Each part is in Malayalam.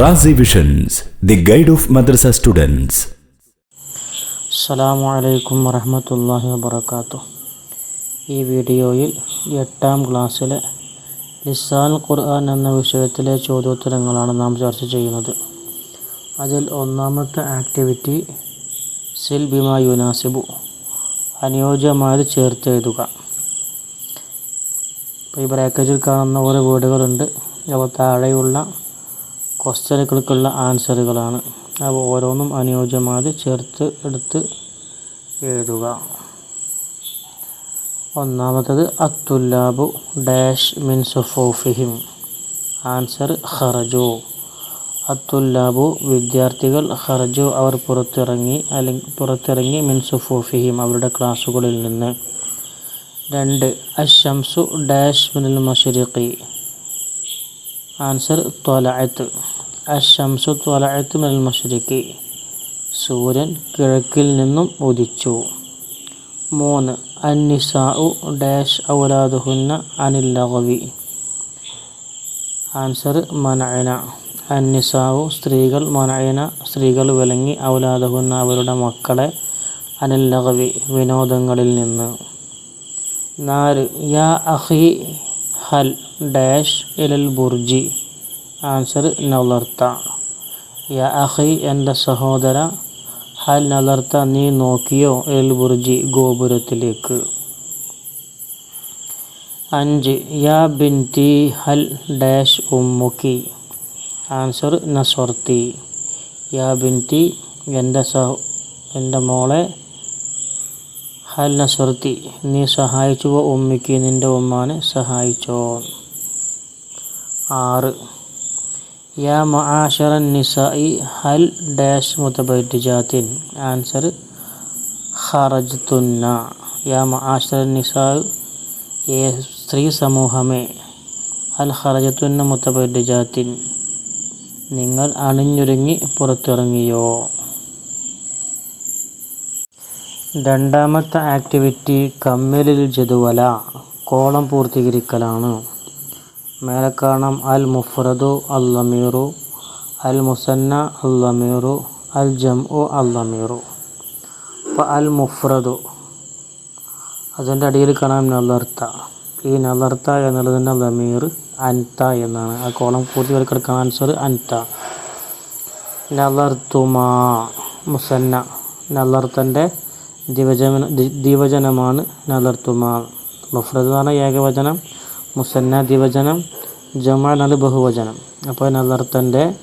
Razi visions the guide of madrasa students അസ്സലാമു അലൈക്കും വറഹമത്തല്ലാഹി വബർക്കാത്തു ഈ വീഡിയോയിൽ എട്ടാം ക്ലാസ്സിലെ ലിസാൻ ഖുർആൻ എന്ന വിഷയത്തിലെ ചോദ്യോത്തരങ്ങളാണ് നാം ചർച്ച ചെയ്യുന്നത്. അതിൽ ഒന്നാമത്തെ ആക്ടിവിറ്റി സിൽ ബിമ യുനാസിബു അനുയോജ്യമായത് ചേർത്ത് എഴുതുക. ഈ ബ്രാക്കറ്റിൽ കാണുന്ന ഓരോ വേർഡുകളുണ്ട്. അവ താഴെയുള്ള ക്വസ്റ്റ്യനുകൾക്കുള്ള ആൻസറുകളാണ് അവ ഓരോന്നും അനുയോജ്യമായി ചേർത്ത് എടുത്ത് എഴുതുക. ഒന്നാമത്തത് അത്തുല്ലാബു ഡാഷ് മിൻ സുഫോഫിഹിം. ആൻസർ ഹർജു അത്തുല്ലാബു വിദ്യാർത്ഥികൾ ഹർജു അവർ പുറത്തിറങ്ങി അല്ലെങ്കിൽ പുറത്തിറങ്ങി മിൻ സുഫോഫിഹിം അവരുടെ ക്ലാസ്സുകളിൽ നിന്ന്. രണ്ട് അഷംസു ഡാഷ് മിനൽ മഷരിഖി. ആൻസർ ത്വലഅത്ത് അഷംസു ത്വലഅത്ത് മിനൽ മഷരിഖി. സൂര്യൻ കിഴക്കിൽ നിന്നും ഉദിച്ചു. മൂന്ന് അന്നിസാഉ ഡാഷ് ഔലാദുഹുന്ന അനിൽ ലഗവി. ആൻസർ മനഅന. അന്നിസാവു സ്ത്രീകൾ മനഅന സ്ത്രീകൾ വിലങ്ങി ഔലാദുഹുന്ന അവരുടെ മക്കളെ അനിൽ ലഗവി വിനോദങ്ങളിൽ നിന്ന്. നാല് യാ അഖി ഹൽ ഡാഷ് ഇലൽ ബുർജി. ആൻസർ നളർത്ത യാ അഖി എന്റെ സഹോദര ഹൽ നളർത്ത നീ നോക്കിയോ എൽ ബുർജി ഗോപുരത്തിലേക്ക് അഞ്ച് യാ ബിൻതി ഹൽ ഡാഷ് ഉമ്മുക്കി ആൻസർ നസ്വർത്തി യാ ബിൻതി എന്റെ സഹ എന്റെ മോളെ ഹൽ നസ്വർത്തി നീ സഹായിച്ചുവോ ഉമ്മിക്ക് നിന്റെ ഉമ്മാനെ സഹായിച്ചോ ആറ് യാ മആഷറൻ നിസായി ഹൽ ഡാഷ് മുതബൈറ്റിജാത്തിൻ ആൻസർ ഖറജ്തുന്ന. യാ മആഷറൻ നിസാ ഏ സ്ത്രീ സമൂഹമേ ഹൽ ഖറജത്തുന്ന മുതബൈറ്റിജാത്തിൻ നിങ്ങൾ അണിഞ്ഞൊരുങ്ങി പുറത്തിറങ്ങിയോ? രണ്ടാമത്തെ ആക്ടിവിറ്റി കമ്മലിൽ ജതുവല കോളം പൂർത്തീകരിക്കലാണ്. മേലെ കാണാം അൽ മുഫ്രദു അൽ അൽ മുസന്ന അൽ അൽ ജംഉ അൽ ലമീറു അപ്പോൾ അൽ മുഫ്രദു. അതിന്റെ അടിയിൽ കാണാം നലർത്ത ഈ നലർത്ത എന്നുള്ളതിന്റെ ലമീർ അൻത എന്നാണ്. ആ കോളം കൂട്ടി കിടക്കുന്ന ആൻസർ അൻത. നലർത്തുമാ മുസന്ന. നലർത്തന്റെ ദിവചന ദിവചനമാണ് നലർത്തുമാ മുഫ്രദ് എന്ന് പറഞ്ഞാൽ ഏകവചനം. മുസന്ന ദിവചനം ജമാ എന്നത് ബഹുവചനം. അപ്പോൾ നലർത്തന്റെ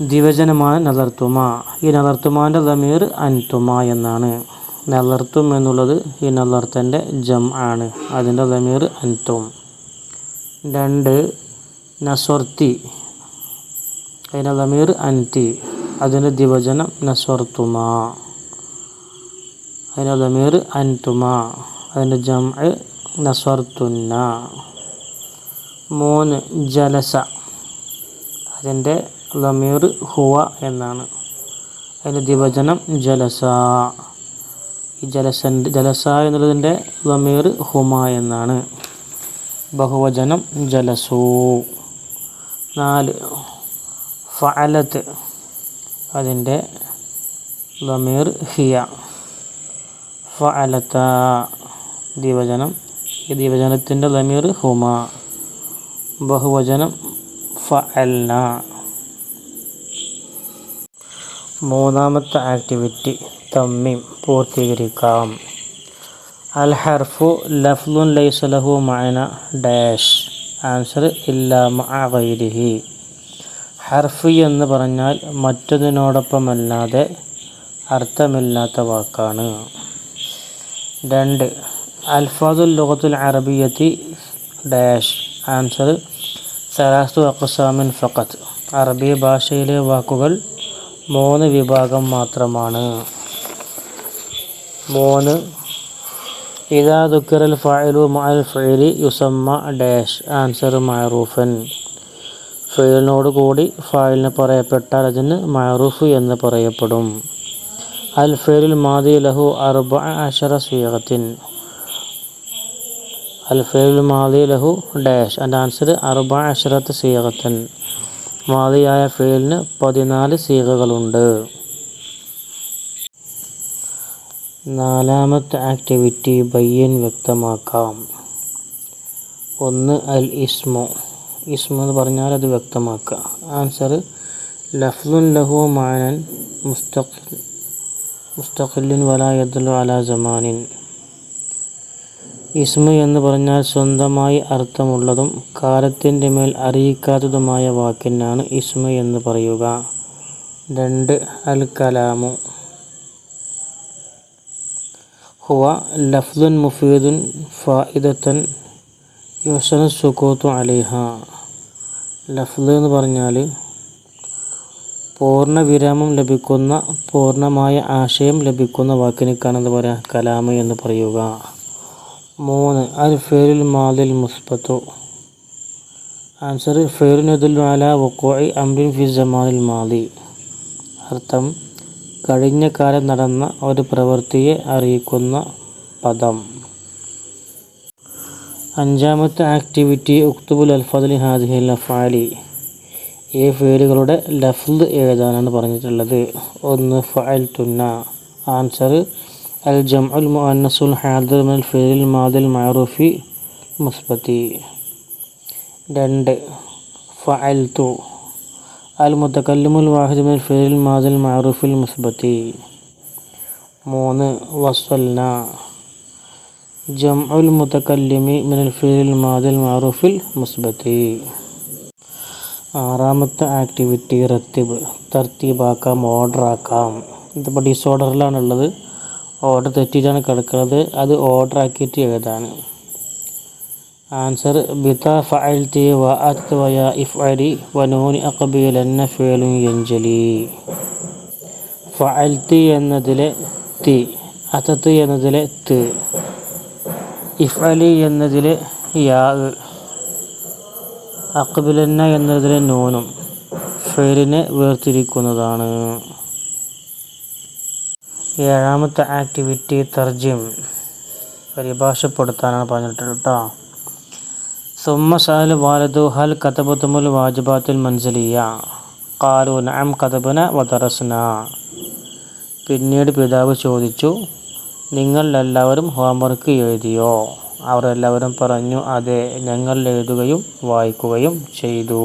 ദിവചനമാണ് നലർത്തുമ ഈ നലർത്തുമാന്റെ ലമീർ അൻതുമ എന്നാണ്. നലർത്തും എന്നുള്ളത് ഈ നലർത്തന്റെ ജം ആണ്. അതിന്റെ ലമീർ അൻതും. രണ്ട് നസ്വർത്തി. അതിന്റെ ലമീർ അൻതി. അതിന്റെ ദിവചനം നസ്വർത്തുമ. അതിന്റെ ലമീർ അൻതുമ. അതിന്റെ ജം നസ്വർത്തുന്ന മൂന്ന് ജലസ. അതിന്റെ ലമീർ ഹുവ എന്നാണ്. അതിന്റെ ദിവചനം ജലസ. ഈ ജലസന്റെ ജലസ എന്നുള്ളതിന്റെ ലമീർ ഹുമ എന്നാണ്. ബഹുവചനം ജലസു. നാല് ഫലത്ത് അതിന്റെ ലമീർ ഹിയ. ഫലത്ത ദിവചനം ഈ ദിവചനത്തിന്റെ ലമീർ ഹുമ. ബഹുവചനം ഫഅൽന. മൂന്നാമത്തെ ആക്ടിവിറ്റി തമ്മിം പൂർത്തീകരിക്കാം. അൽ ഹർഫു ലഫ്ലുൻ ലൈസലഹു മഅന ഡാഷ്. ആൻസർ ഇല്ല മഅഗൈരിഹി ഹർഫ് എന്ന് പറഞ്ഞാൽ മറ്റതിനോടൊപ്പമല്ലാതെ അർത്ഥമില്ലാത്ത വാക്കാണ്. രണ്ട് അൽഫാദുൽ ലുഗത്തുൽ അറബിയത്തി ഡാഷ് ആൻസർ സലാസ്തു അക്സാമിൻ ഫഖത്ത് അറബി ഭാഷയിലെ വാക്കുകൾ മൂന്ന് വിഭാഗം മാത്രമാണ്. മൂന്ന്. ഇതാ ദുക്കറൽ ഫായിലു മഅൽ ഫൈലി യുസമ്മ ഡാഷ് ആൻസർ മഅറൂഫൻ. ഫെയിലിനോട് കൂടി ഫായിലിന് പറയപ്പെട്ടാൽ അതിന് മഅറൂഫ് എന്ന് പറയപ്പെടും. അൽ ഫെയിലുൽ മാതി ലഹു അർബ അഷറ സ്വീകത്തിൻ അൽ ഫെയിലുൽ മാതി ലഹു ഡാഷ് അതിന്റെ ആൻസർ അറുബ അഷറത്ത് സീകത്തൻ മാലിയായ ഫേലിന് പതിനാല് സീകകളുണ്ട് നാലാമത്തെ ആക്ടിവിറ്റി ബയ്യൻ വ്യക്തമാക്കാം. ഒന്ന് അൽ ഇസ്മു. ഇസ്മു എന്ന് പറഞ്ഞാൽ അത് വ്യക്തമാക്കുക. ആൻസർ ലഫ്ലുൻ ലഹു മാനൻ മുസ്തഖിൽ മുസ്തഖില്ലിൻ വലാ അല അലാ ജമാനിൻ ഇസ്മു എന്ന് പറഞ്ഞാൽ സ്വന്തമായി അർത്ഥമുള്ളതും കാലത്തിന്റെ മേൽ അറിയിക്കാത്തതുമായ വാക്കിനാണ് ഇസ്മ എന്ന് പറയുക. രണ്ട് അൽ കലാമു ഹുവ ലഫ്ദുൻ മുഫീദുൻ ഫായിദത്തൻ യുസന സുക്കൂത്തു അലിഹ. ലഫ്ദ് എന്ന് പറഞ്ഞാൽ പൂർണ വിരാമം ലഭിക്കുന്ന പൂർണമായ ആശയം ലഭിക്കുന്ന വാക്കിനേക്കാണ് എന്താ പറയുക കലാമ് എന്ന് പറയുക. മൂന്ന്. അൽ ഫേലുൽ മാദിൽ മുസ്ബത്തു. ആൻസർ ഫേലുനദുൽ അല വക്കോയി അംബിൻ ഫി ജമാനിൽ മാദി അർത്ഥം കഴിഞ്ഞ കാലം നടന്ന ഒരു പ്രവൃത്തിയെ അറിയിക്കുന്ന പദം. അഞ്ചാമത്തെ ആക്ടിവിറ്റി ഉക്തുബുൽ അൽഫദലി ഹാദിഹി ലഫാലി ഈ ഫേലുകളുടെ ലഫ്ദ് എഴുതാനാണ് പറഞ്ഞിട്ടുള്ളത്? ഒന്ന് ഫഅൽ തുന്ന ആൻസർ ജംഉൽ മുഅന്നസുൽ ഹാദിർ മിനൽ ഫിൽ മാദിൽ മഅറൂഫി മുസ്ബത്തി രണ്ട്. ഫഅൽതു അൽ മുത്തക്കല്ലിമുൽ വാഹിദ് മിനൽ ഫിൽ മാദിൽ മഅറൂഫിൽ മുസ്ബത്തി മൂന്ന്. വസൽന ജംഉൽ മുത്തക്കല്ലിമി മിനൽ ഫിൽ മാദിൽ മഅറൂഫിൽ മുസ്ബത്തി ആറാമത്തെ ആക്ടിവിറ്റി റത്തിബ്. തർത്തീബാക്കാം ഓർഡറാക്കാം ഇതിപ്പോൾ ഡിസോർഡറിലാണുള്ളത് ഓർഡർ തെറ്റിയിട്ടാണ് കിടക്കുന്നത്. അത് ഓർഡർ ആക്കിയിട്ട് എഴുതാണ്. ആൻസർ ബിത ഫഅൽതി വ അത്ത് വനൂനി എന്നതിലെ തി അത്തത്ത് എന്നതിലെ ത് ഇഫ്അലി എന്നതിലെ യാ അക്ബിലന്ന എന്നതിലെ നൂനും ഫേലിനെ വേർതിരിക്കുന്നതാണ്. ഏഴാമത്തെ ആക്ടിവിറ്റി തർജിം പരിഭാഷപ്പെടുത്താനാണ് പറഞ്ഞിട്ടുള്ളത് കേട്ടോ. സുമ്മ സഅൽ വാലദു ഹൽ കതബത്തുമുൽ വാജിബാത്തുൽ മൻസലിയ. കാലു നഅം കതബന വതറസ്ന. പിന്നീട് പിതാവ് ചോദിച്ചു നിങ്ങൾ എല്ലാവരും ഹോംവർക്ക് എഴുതിയോ അവരെല്ലാവരും പറഞ്ഞു അതെ ഞങ്ങൾ എഴുതുകയും വായിക്കുകയും ചെയ്തു.